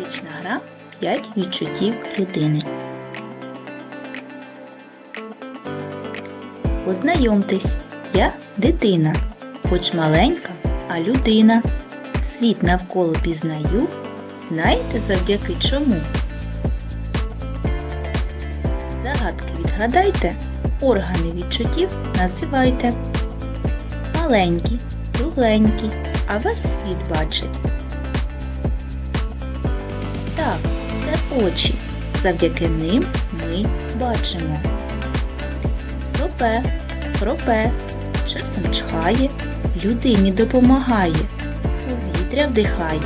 Графічна гра 5 відчуттів людини. Познайомтесь, я дитина, хоч маленька, а людина. Світ навколо пізнаю. Знаєте завдяки чому? Загадки відгадайте, органи відчуттів називайте. Маленькі, кругленькі, а весь світ бачить. Так, це очі. Завдяки ним ми бачимо. Сопе, хропе, часом чхає, людині допомагає, повітря вдихає,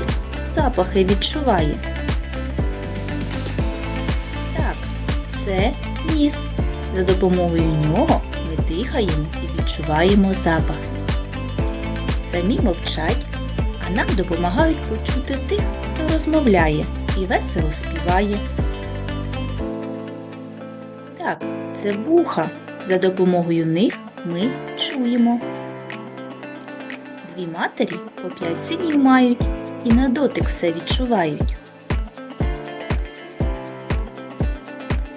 запахи відчуває. Так, це ніс. За допомогою нього ми дихаємо і відчуваємо запахи. Самі мовчать, а нам допомагають почути тих, хто розмовляє і весело співає. Так, це вуха. За допомогою них ми чуємо. Дві матері по п'ять синів мають і на дотик все відчувають.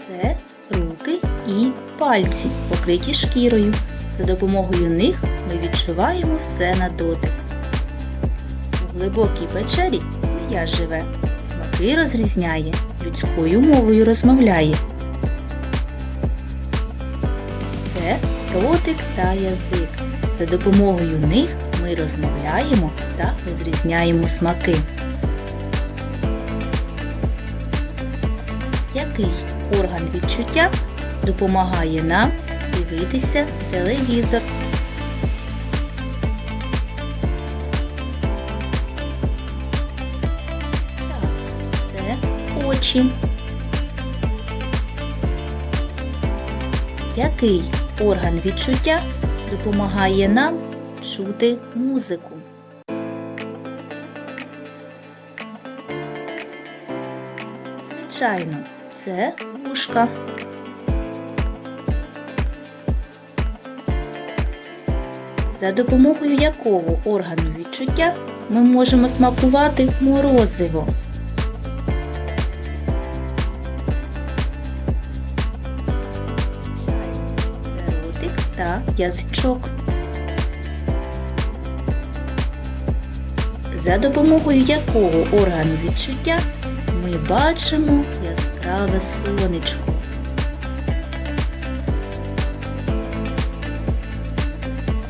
Це руки і пальці, покриті шкірою. За допомогою них ми відчуваємо все на дотик. У глибокій печері змія живе, смаки розрізняє, людською мовою розмовляє. Це ротик та язик. За допомогою них ми розмовляємо та розрізняємо смаки. Який орган відчуття допомагає нам дивитися телевізор? Очі. Який орган відчуття допомагає нам чути музику? Звичайно, це вушка. За допомогою якого органу відчуття ми можемо смакувати морозиво? Та язичок. За допомогою якого органу відчуття ми бачимо яскраве сонечко.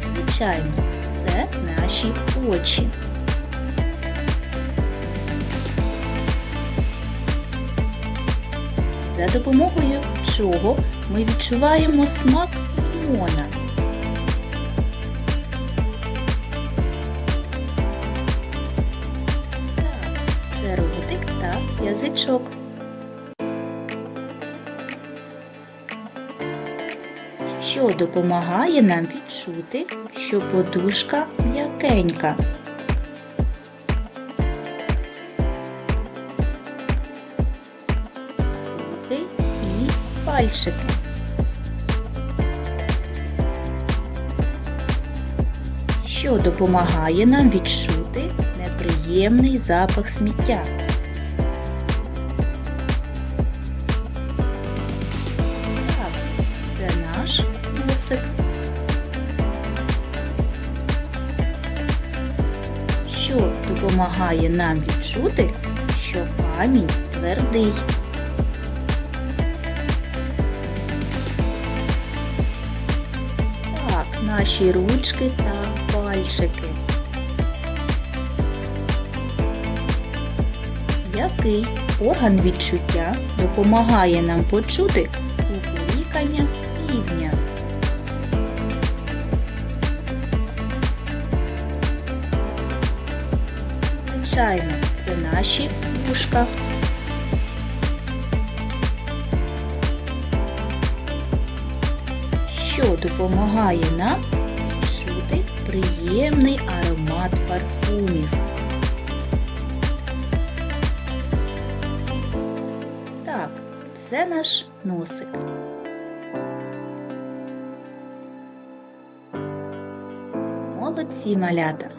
Звичайно, це наші очі. За допомогою чого ми відчуваємо смак лимона. Це ротик та язичок. Що допомагає нам відчути, що подушка м'якенька. І пальчики. Що допомагає нам відчути неприємний запах сміття. Так, це наш носик. Що допомагає нам відчути, що камінь твердий. Так, наші ручки та пальчики. Який орган відчуття допомагає нам почути кукурікання півня? Звичайно, це наші вушка. Що допомагає нам відчути приємний аромат парфумів? Так, це наш носик. Молодці малята!